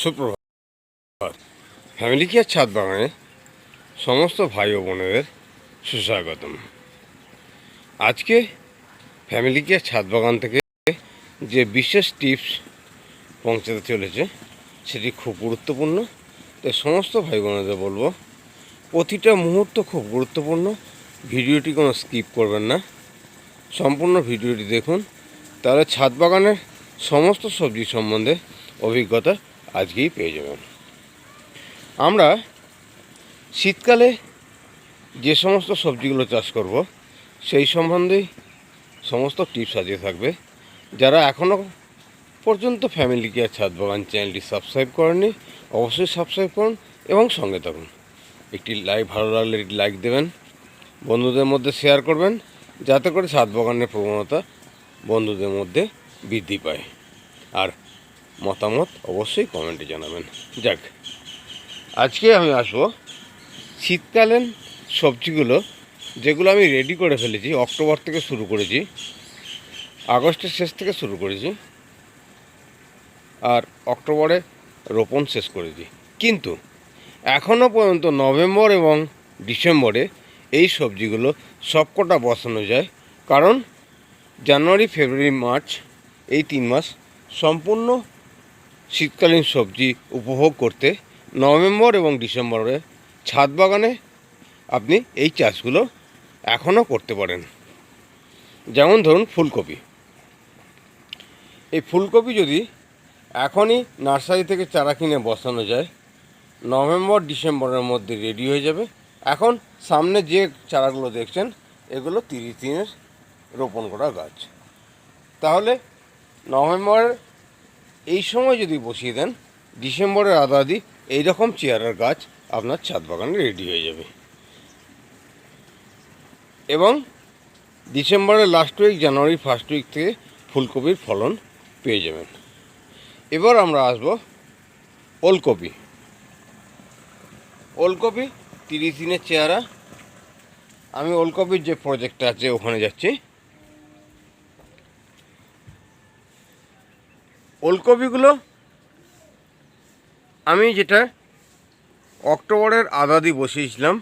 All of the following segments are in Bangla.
সুপ্রভাত। ফ্যামিলি কেয়ার ছাদ বাগানে সমস্ত ভাই ও বোনেদের সুস্বাগতম। আজকে ফ্যামিলি কেয়ার ছাদ বাগান থেকে যে বিশেষ টিপস পৌঁছাতে চলেছে, সেটি খুব গুরুত্বপূর্ণ। তাই সমস্ত ভাই বোনেদের বলব, প্রতিটা মুহূর্ত খুব গুরুত্বপূর্ণ। ভিডিওটি কোনো স্কিপ করবেন না। সম্পূর্ণ ভিডিওটি দেখুন। তাহলে ছাদ বাগানের সমস্ত সবজি সম্বন্ধে অভিজ্ঞতা আজকেই পেয়ে যাবেন আমরা। শীতকালে যে সমস্ত সবজিগুলো চাষ করব, সেই সম্বন্ধেই সমস্ত টিপস আজকে থাকবে। যারা এখনও পর্যন্ত ফ্যামিলি কেয়ার ছাদ বাগান চ্যানেলটি সাবস্ক্রাইব করেননি, অবশ্যই সাবস্ক্রাইব করুন এবং সঙ্গে থাকুন। একটি লাইক ভালো লাগলে একটি লাইক দেবেন, বন্ধুদের মধ্যে শেয়ার করবেন, যাতে করে ছাদ বাগানের প্রবণতা বন্ধুদের মধ্যে বৃদ্ধি পায়। আর মতামত অবশ্যই কমেন্টে জানাবেন। যাক, আজকে আমি আসব শীতকালীন সবজিগুলো, যেগুলো আমি রেডি করে ফেলেছি, অক্টোবর থেকে শুরু করেছি, আগস্টের শেষ থেকে শুরু করেছি, আর অক্টোবরে রোপণ শেষ করেছি। কিন্তু এখনও পর্যন্ত নভেম্বর এবং ডিসেম্বরে এই সবজিগুলো সবকটা বসানো যায়। কারণ জানুয়ারি, ফেব্রুয়ারি, মার্চ এই তিন মাস সম্পূর্ণ শীতকালীন সবজি উপভোগ করতে নভেম্বর এবং ডিসেম্বরে ছাদ বাগানে আপনি এই চাষগুলো এখনও করতে পারেন। যেমন ধরুন ফুলকপি। এই ফুলকপি যদি এখনই নার্সারি থেকে চারা কিনে বসানো যায়, নভেম্বর, ডিসেম্বরের মধ্যে রেডি হয়ে যাবে। এখন সামনে যে চারাগুলো দেখছেন, এগুলো তিরিশ দিনের রোপণ করা গাছ। তাহলে নভেম্বরের এই সময় যদি বসিয়ে দেন, ডিসেম্বরের আদা আদি এইরকম চেয়ারের গাছ আপনার ছাদ বাগানে রেডি হয়ে যাবে। এবং ডিসেম্বরের last week January first week থেকে ফুলকপির ফলন পেয়ে যাবেন। এবার আমরা আসব ওলকপি। ওলকপি তিরিশ দিনের চেহারা। আমি ওলকপির যে প্রজেক্টটা আছে, ওখানে যাচ্ছি। ওলকপিগুলো আমি যেটা অক্টোবরের আধা দিয়ে বসিয়েছিলাম,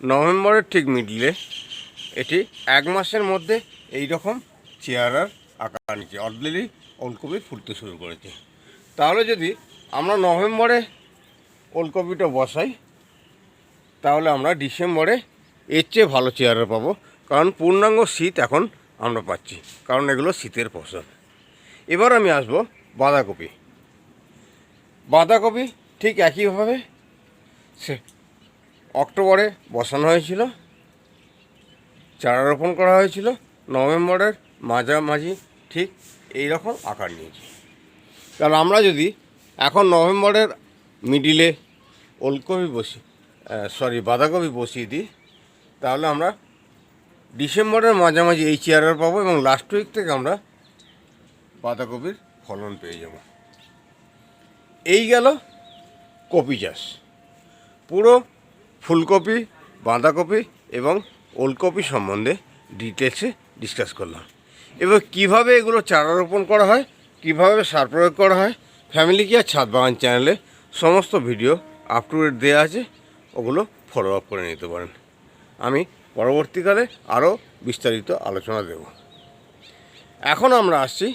নভেম্বরের ঠিক মিডলে, এটি এক মাসের মধ্যে এই রকম চেয়ারার আকার নিচ্ছে অলরেডি ওলকপি ফুলতে শুরু করেছে। তাহলে যদি আমরা নভেম্বরে ওলকপিটা বসাই, তাহলে আমরা ডিসেম্বরে এর চেয়ে ভালো চেয়ারা পাবো। কারণ পূর্ণাঙ্গ শীত এখন আমরা পাচ্ছি, কারণ এগুলো শীতের ফসল। এবার আমি আসব বাঁধাকপি। বাঁধাকপি ঠিক একইভাবে সে অক্টোবরে বসানো হয়েছিল চারা রোপণ করা হয়েছিল, নভেম্বরের মাঝামাঝি ঠিক এই রকম আকার নিয়েছে। কারণ আমরা যদি এখন নভেম্বরের মিডিলে ওলকপি বসি সরি বাঁধাকপি বসিয়ে দিই, তাহলে আমরা ডিসেম্বরের মাঝামাঝি এই চেয়ারের পাবো এবং লাস্ট উইক থেকে আমরা বাঁধাকপির ফলন পেয়ে যাব। এই গেল কপি চাষ। পুরো ফুলকপি, বাঁধাকপি এবং ওলকপি সম্বন্ধে ডিটেলসে ডিসকাস করলাম। এবার কীভাবে এগুলো চারা রোপণ করা হয়, কীভাবে সার প্রয়োগ করা হয় ফ্যামিলি কেয়ার ছাদ বাগান চ্যানেলে সমস্ত ভিডিও আপ টু ডেট দেওয়া আছে, ওগুলো ফলো আপ করে নিতে পারেন। আমি পরবর্তীকালে আরও বিস্তারিত আলোচনা দেব। এখন আমরা আসছি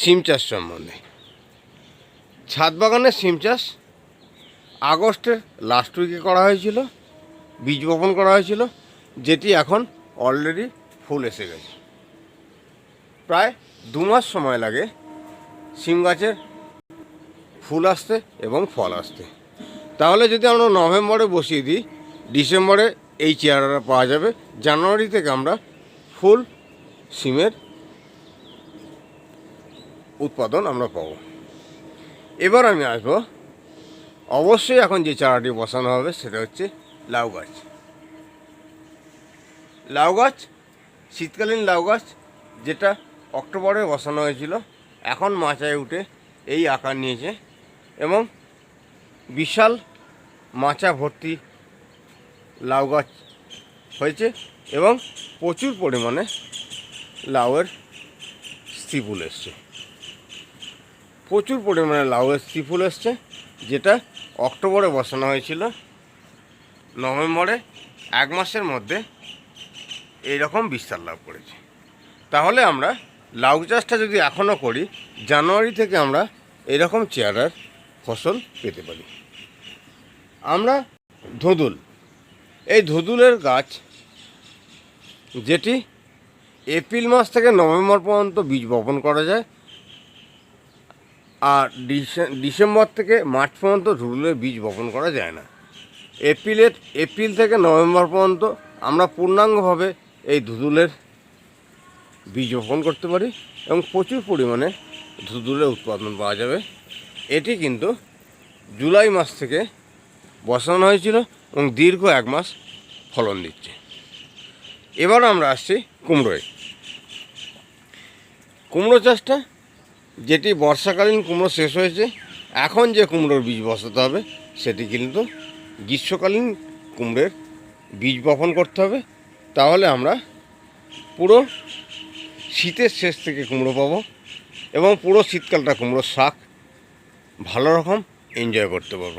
সিম চাষ সম্বন্ধে। ছাদ বাগানের সিম চাষ আগস্টের লাস্ট উইকে করা হয়েছিল, বীজ বপন করা হয়েছিল, যেটি এখন অলরেডি ফুল এসে গেছে। প্রায় দু মাস সময় লাগে সিম গাছের ফুল আসতে এবং ফল আসতে। তাহলে যদি আমরা নভেম্বরে বসিয়ে দিই, ডিসেম্বরে এই চেয়ারাটা পাওয়া যাবে, জানুয়ারি থেকে আমরা ফুল সিমের উৎপাদন আমরা পাবো। এবার আমি আসব। অবশ্যই এখন যে চারাটি বসানো হবে সেটা হচ্ছে লাউ গাছ। লাউ গাছ, শীতকালীন লাউ গাছ, যেটা অক্টোবরে বসানো হয়েছিল, এখন মাচায় উঠে এই আকার নিয়েছে এবং বিশাল মাচা ভর্তি লাউ গাছ হয়েছে এবং প্রচুর পরিমাণে লাউয়ের স্থিপুল এসছে। প্রচুর পরিমাণে লাউ এসছি ফুল এসছে, যেটা অক্টোবরে বসানো হয়েছিল। নভেম্বরে এক মাসের মধ্যে এইরকম বিস্তার লাভ করেছে। তাহলে আমরা লাউ চাষটা যদি এখনও করি, জানুয়ারি থেকে আমরা এরকম চেয়ারার ফসল পেতে পারি। আমরা ধুদুল। এই ধুদুলের গাছ, যেটি এপ্রিল মাস থেকে নভেম্বর পর্যন্ত বীজ বপন করা যায় আর ডিসে- ডিসেম্বর থেকে মার্চ পর্যন্ত ধুদুলের বীজ বপন করা যায় না। এপ্রিলের এপ্রিল থেকে নভেম্বর পর্যন্ত আমরা পূর্ণাঙ্গভাবে এই ধুদুলের বীজ বপন করতে পারি এবং প্রচুর পরিমাণে ধুদুলের উৎপাদন পাওয়া যাবে। এটি কিন্তু জুলাই মাস থেকে বসানো হয়েছিল এবং দীর্ঘ এক মাস ফলন দিচ্ছে। এবার আমরা আসছি কুমড়োয়। কুমড়ো চাষটা যেটি বর্ষাকালীন কুমড়ো শেষ হয়েছে, এখন যে কুমড়োর বীজ বসাতে হবে, সেটি কিন্তু গ্রীষ্মকালীন কুমড়োর বীজ বপন করতে হবে। তাহলে আমরা পুরো শীতের শেষ থেকে কুমড়ো পাবো এবং পুরো শীতকালটা কুমড়োর শাক ভালো রকম এনজয় করতে পারব।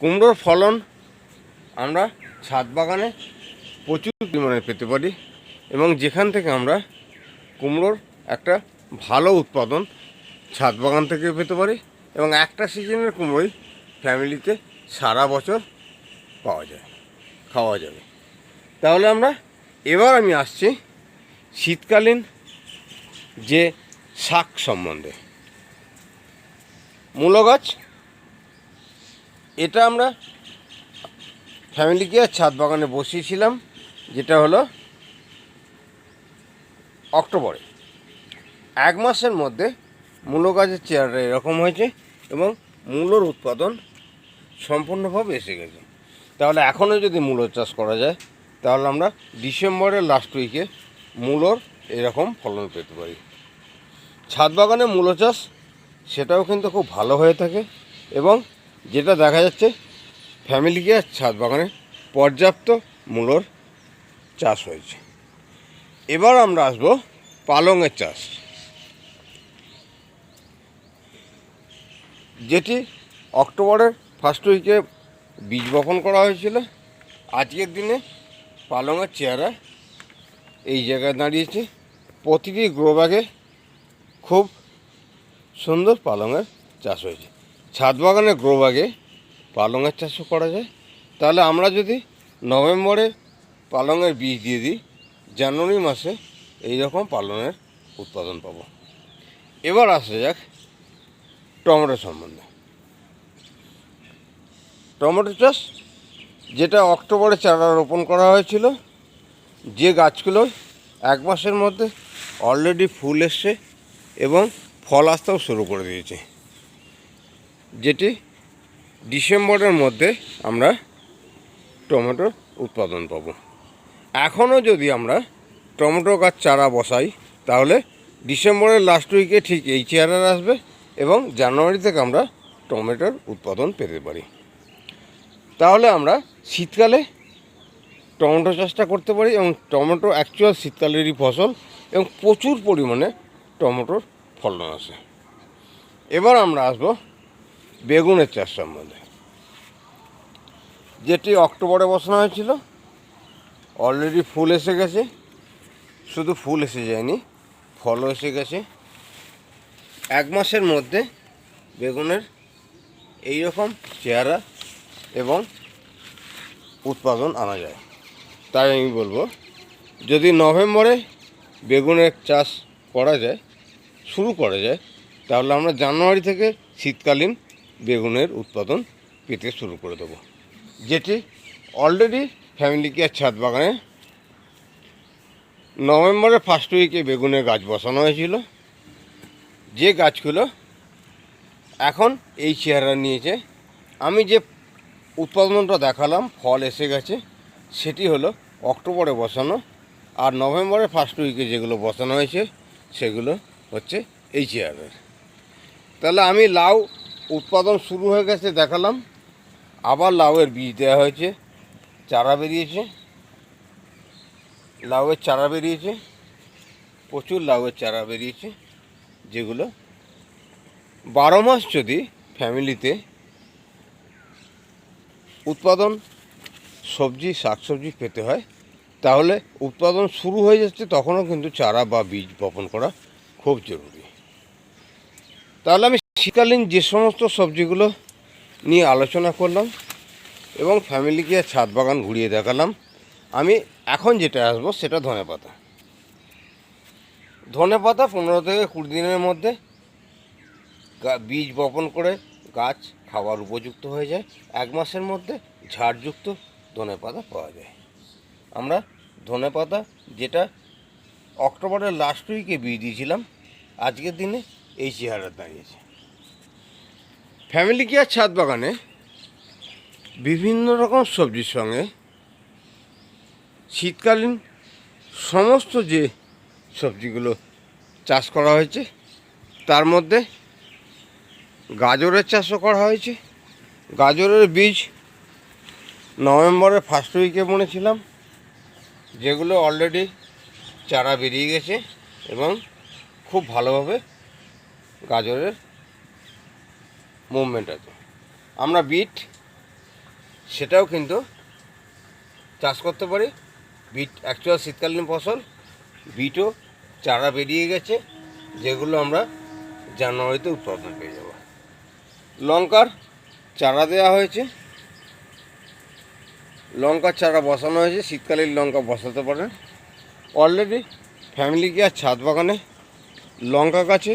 কুমড়োর ফলন আমরা ছাদ বাগানে প্রচুর পরিমাণে পেতে পারি এবং যেখান থেকে আমরা কুমড়োর একটা ভালো উৎপাদন ছাদ বাগান থেকে পেতে পারি এবং একটা সিজনের কুমড়োই ফ্যামিলিতে সারা বছর পাওয়া যায়, খাওয়া যাবে। তাহলে আমরা এবার আমি আসছি শীতকালীন যে শাক সম্বন্ধে। মূলো গাছ, এটা আমরা ফ্যামিলিকে আর ছাদ বাগানে বসিয়েছিলাম, যেটা হলো অক্টোবরে। এক মাসের মধ্যে মূলো গাছের চেয়ারটা এরকম হয়েছে এবং মূলোর উৎপাদন সম্পূর্ণভাবে এসে গেছে। তাহলে এখনও যদি মূলো চাষ করা যায়, তাহলে আমরা ডিসেম্বরের লাস্ট উইকে মূলোর এরকম ফলন পেতে পারি। ছাদ বাগানে মূলো চাষ, সেটাও কিন্তু খুব ভালো হয়ে থাকে এবং যেটা দেখা যাচ্ছে ফ্যামিলিকে ছাদ বাগানে পর্যাপ্ত মূলোর চাষ হয়েছে। এবার আমরা আসব পালংয়ের চাষ। যেটি অক্টোবরের ফার্স্ট উইকে বীজ বপন করা হয়েছিল। আজকের দিনে পালংয়ের চেহারা এই জায়গায় দাঁড়িয়েছে। প্রতিটি গ্রো ব্যাগে খুব সুন্দর পালংয়ের চাষ হয়েছে। ছাদ বাগানে গ্রো ব্যাগে পালংয়ের চাষও করা যায়। তাহলে আমরা যদি নভেম্বরে পালংয়ের বীজ দিয়ে দিই, জানুয়ারি মাসে এই রকম পালংয়ের উৎপাদন পাবো। এবার আসা যাক টমেটো সম্বন্ধে। টমেটো চাষ যেটা অক্টোবরে চারা রোপণ করা হয়েছিল, যে গাছগুলো এক মাসের মধ্যে অলরেডি ফুল এসছে এবং ফল আসতেও শুরু করে দিয়েছে। যেটি ডিসেম্বরের মধ্যে আমরা টমেটোর উৎপাদন পাব। এখনও যদি আমরা টমেটো গাছ চারা বসাই, তাহলে ডিসেম্বরের লাস্ট উইকে ঠিক এই চেয়ারার আসবে এবং জানুয়ারি থেকে আমরা টমেটোর উৎপাদন পেতে পারি। তাহলে আমরা শীতকালে টমেটো চাষটা করতে পারি এবং টমেটো অ্যাকচুয়াল শীতকালেরই ফসল এবং প্রচুর পরিমাণে টমেটোর ফলন আসে এবার আমরা আসব বেগুনের চাষ সম্বন্ধে। যেটি অক্টোবরে বসানো হয়েছিল অলরেডি ফুল এসে গেছে। শুধু ফুল এসে যায়নি, ফলও এসে গেছে। এক মাসের মধ্যে বেগুনের এই রকম চেহারা এবং উৎপাদন আনা যায়। তাই আমি বলব, যদি নভেম্বরে বেগুনের চাষ করা যায়, শুরু করা যায়, তাহলে আমরা জানুয়ারি থেকে শীতকালীন বেগুনের উৎপাদন পেতে শুরু করে দেবো। যেটি অলরেডি ফ্যামিলি কেয়ার ছাদ বাগানে নভেম্বরের ফার্স্ট উইকে বেগুনের গাছ বসানো হয়েছিল। যে গাছগুলো এখন এই চেহারা নিয়েছে, আমি যে উৎপাদনটা দেখালাম, ফল এসে গেছে, সেটি হলো অক্টোবরে বসানো আর নভেম্বরের ফার্স্ট উইকে যেগুলো বসানো হয়েছে, সেগুলো হচ্ছে এই চেয়ারের। তাহলে আমি লাউ উৎপাদন শুরু হয়ে গেছে দেখালাম, আবার লাউয়ের বীজ দেওয়া হয়েছে, চারা বেরিয়েছে, লাউয়ের চারা বেরিয়েছে, প্রচুর লাউয়ের চারা বেরিয়েছে। যেগুলো বারো মাস যদি ফ্যামিলিতে উৎপাদন সবজি, শাকসবজি পেতে হয়, তাহলে উৎপাদন শুরু হয়ে যাচ্ছে তখনও কিন্তু চারা বা বীজ বপন করা খুব জরুরি। তাহলে আমি শীতকালীন যে সমস্ত সবজিগুলো নিয়ে আলোচনা করলাম এবং ফ্যামিলিকে ছাদ বাগান ঘুরিয়ে দেখালাম, আমি এখন যেটা আসব সেটা ধনে পাতা ধনে পাতা পনেরো থেকে কুড়ি দিনের মধ্যে বীজ বপন করে গাছ খাওয়ার উপযুক্ত হয়ে যায়। এক মাসের মধ্যে ঝাড়যুক্ত ধনে পাতা পাওয়া যায়। আমরা ধনে পাতা যেটা অক্টোবরের লাস্ট উইকে বীজ দিয়েছিলাম, আজকের দিনে এই চেহারা দাঁড়িয়েছে। ফ্যামিলি কেয়ার ছাদ বাগানে বিভিন্ন রকম সবজির সঙ্গে শীতকালীন সমস্ত যে সবজিগুলো চাষ করা হয়েছে। তার মধ্যে গাজরের চাষও করা হয়েছে। গাজরের বীজ নভেম্বরের ফার্স্ট উইকে বুনেছিলাম, যেগুলো অলরেডি চারা বেরিয়ে গেছে এবং খুব ভালোভাবে গাজরের মুভমেন্ট আছে। আমরা বিট সেটাও কিন্তু চাষ করতে পারি। বিট অ্যাকচুয়াল শীতকালীন ফসল বিটও চারা বেরিয়ে গেছে, যেগুলো আমরা জানুয়ারিতে উৎপাদন পেয়ে যাব। লঙ্কার চারা দেওয়া হয়েছে। লঙ্কার চারা বসানো হয়েছে শীতকালীন লঙ্কা বসাতে পারেন। অলরেডি ফ্যামিলি গিয়ার ছাদ বাগানে লঙ্কা গাছে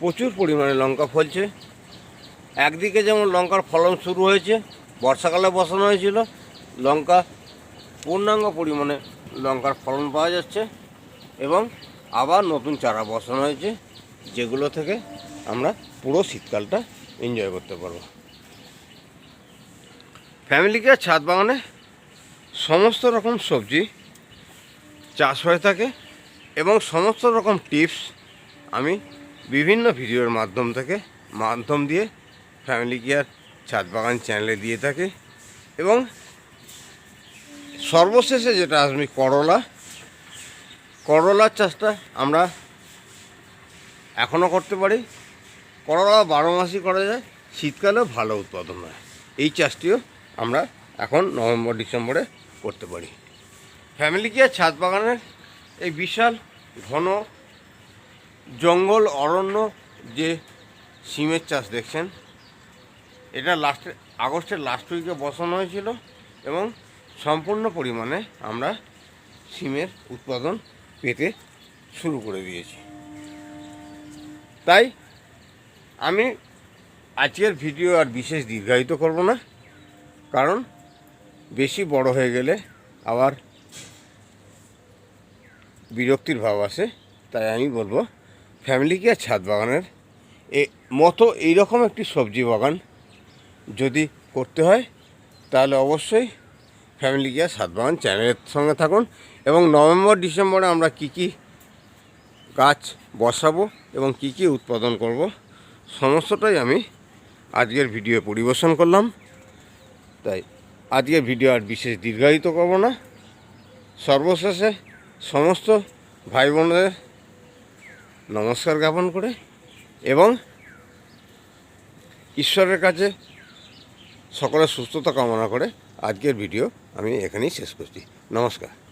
প্রচুর পরিমাণে লঙ্কা ফলছে। একদিকে যেমন লঙ্কার ফলন শুরু হয়েছে, বর্ষাকালে বসানো হয়েছিল, লঙ্কা পূর্ণাঙ্গ পরিমাণে লঙ্কার ফলন পাওয়া যাচ্ছে এবং আবার নতুন চারা বসানো হয়েছে, যেগুলো থেকে আমরা পুরো শীতকালটা এনজয় করতে পারব। ফ্যামিলিকে ছাদ বাগানে সমস্ত রকম সবজি চাষ হয়ে থাকে এবং সমস্ত রকম টিপস আমি বিভিন্ন ভিডিওর মাধ্যম থেকে, মাধ্যম দিয়ে ফ্যামিলি কেয়ার ছাদ বাগান চ্যানেলে দিয়ে থাকি এবং সর্বশেষে যেটা আসবে করলা। করলার চাষটা আমরা এখনও করতে পারি। করলা বারো মাসই করা যায়, শীতকালেও ভালো উৎপাদন হয়। এই চাষটিও আমরা এখন নভেম্বর, ডিসেম্বরে করতে পারি। ফ্যামিলি কেয়ার ছাদ বাগানের? এই বিশাল, ঘন জঙ্গল, অরণ্য, যে সিমের চাষ দেখছেন, এটা লাস্টে আগস্টের লাস্ট উইকে বসানো হয়েছিল এবং সম্পূর্ণ পরিমাণে আমরা সিমের উৎপাদন পেতে শুরু করে দিয়েছি। তাই আমি আজকের ভিডিও আর বিশেষ দীর্ঘায়িত করব না, কারণ বেশি বড় হয়ে গেলে আবার বিরক্তির ভাব আসে। তাই আমি বলব ফ্যামিলি আর ছাদ বাগানের এ মতো এইরকম একটি সবজি বাগান যদি করতে হয়, তাহলে অবশ্যই ফ্যামিলি কেয়ার ছাদ বাগান চ্যানেলের সঙ্গে থাকুন এবং নভেম্বর, ডিসেম্বরে আমরা কি কি গাছ বসাবো এবং কি কি উৎপাদন করব, সমস্তটাই আমি আজকের ভিডিও পরিবেশন করলাম। তাই আজকের ভিডিও আর বিশেষ দীর্ঘায়িত করব না। সর্বশেষে সমস্ত ভাই বোনদের নমস্কার জ্ঞাপন করে এবং ঈশ্বরের কাছে সকলের সুস্থতা কামনা করে আজকের ভিডিও আমি এখানেই শেষ করছি। নমস্কার।